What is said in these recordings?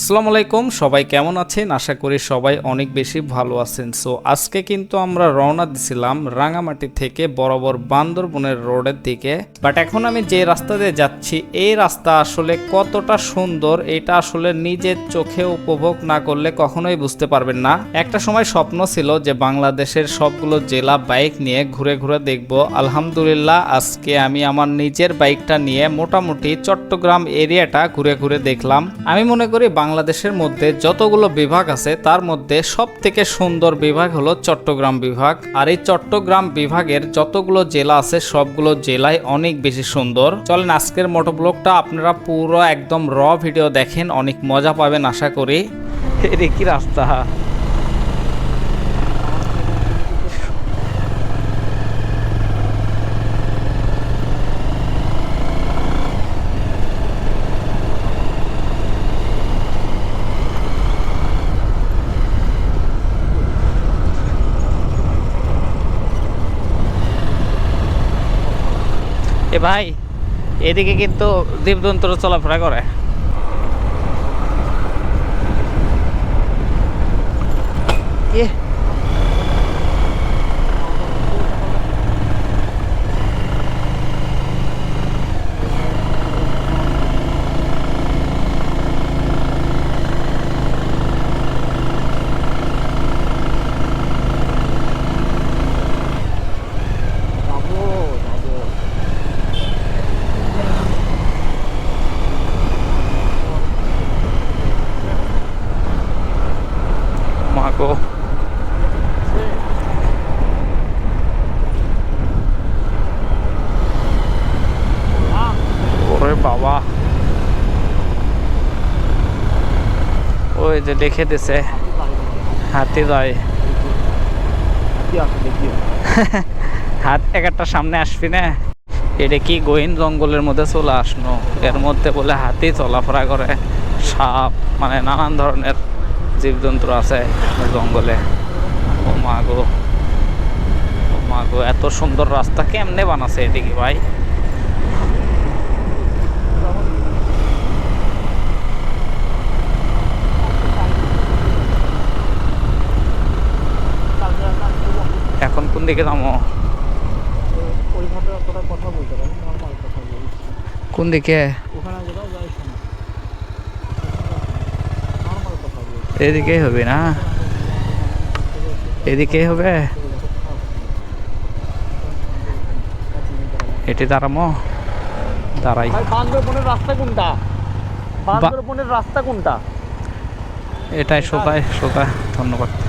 আসসালামু আলাইকুম, সবাই কেমন আছেন? আশা করি সবাই অনেক বেশি ভালো আছেন। সো আজকে কিন্তু আমরা রওনা দিছিলাম রাঙামাটি থেকে বরাবর বান্দরবনের রোডের দিকে। বাট এখন আমি যে রাস্তা দিয়ে যাচ্ছি, এই রাস্তা আসলে কতটা সুন্দর, এটা আসলে নিজের চোখে উপভোগ না করলে কখনোই বুঝতে পারবেন না। একটা সময় স্বপ্ন ছিল যে বাংলাদেশের সবগুলো জেলা বাইক নিয়ে ঘুরে ঘুরে দেখব। আলহামদুলিল্লাহ, আজকে আমি আমার নিজের বাইকটা নিয়ে মোটামুটি চট্টগ্রাম এরিয়াটা ঘুরে ঘুরে দেখলাম। আমি মনে করি বাংলাদেশের মধ্যে যতগুলো বিভাগ আছে, তার মধ্যে সব থেকে সুন্দর বিভাগ হলো চট্টগ্রাম বিভাগ। আর এই চট্টগ্রাম বিভাগের যতগুলো জেলা আছে, সবগুলো জেলায় অনেক বেশি সুন্দর। চলেন আজকের মোটোব্লগটা আপনারা পুরো একদম র ভিডিও দেখেন, অনেক মজা পাবেন আশা করি। এটা কি রাস্তা? ভাই এদিকে কিন্তু জীবজন্তুর চলাফেরা করে। এ যাব যাব বাবা। ওই যে দেখে দিছে। হাতি যায় হাত এক একটা সামনে আসবি না? এটা কি গহীন জঙ্গলের মধ্যে চলে আসলো এর মধ্যে বলে হাতি চলাফেরা করে। সাপ মানে নানান ধরনের। জীবজন্তু আছে জঙ্গলে। ও মা গো। ও মা গো এত সুন্দর রাস্তা কেমনে বানাছে এদিকে ভাই? এখন কোন দিকে যাব? কথা বলতে কথা বলি কোন দিকে? ওখানে এদিকেই হবে না? এদিকে হবে? এটি দাঁড়ামো। দাঁড়াই। বান্দরবনের রাস্তা কোনটা? বান্দরবনের রাস্তা কোনটা? এটাই শোকায় শোকায় ধন্যবাদ।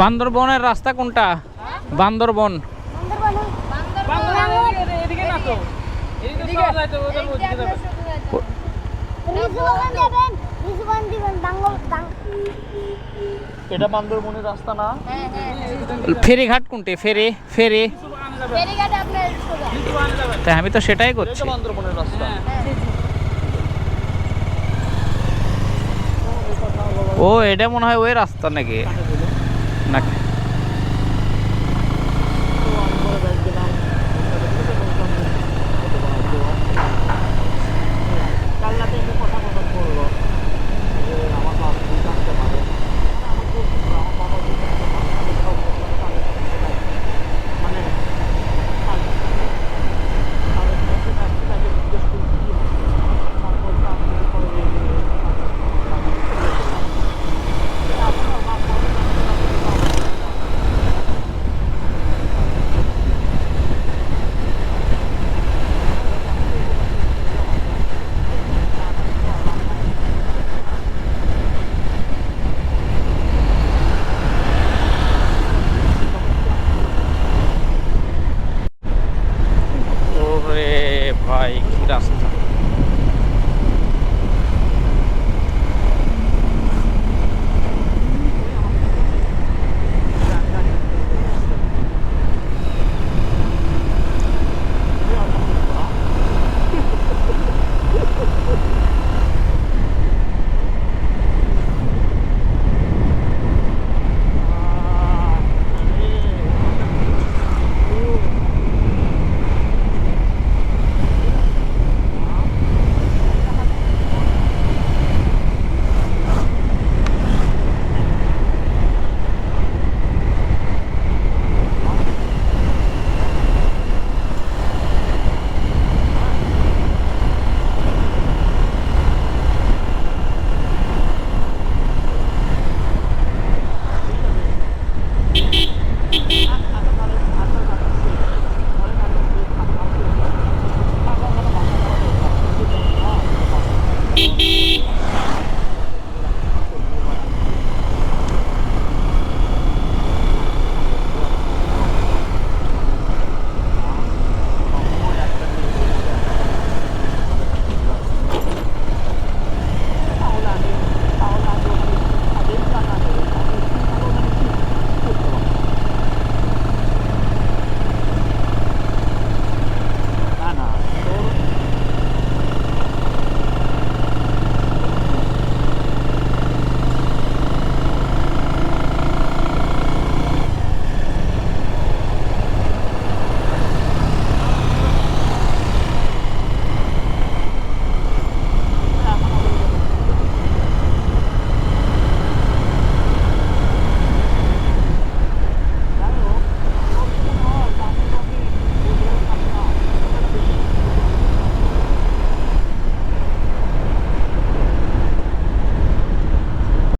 বান্দরবনের রাস্তা কোনটা? বান্দরবন। এটা বান্দরবনের রাস্তা না? ফেরিঘাট কোনটি? ফেরি ফেরি। তাই আমি তো সেটাই করছি। বান্দরবনের রাস্তা। ও এটা মনে হয় ওই রাস্তা নাকি?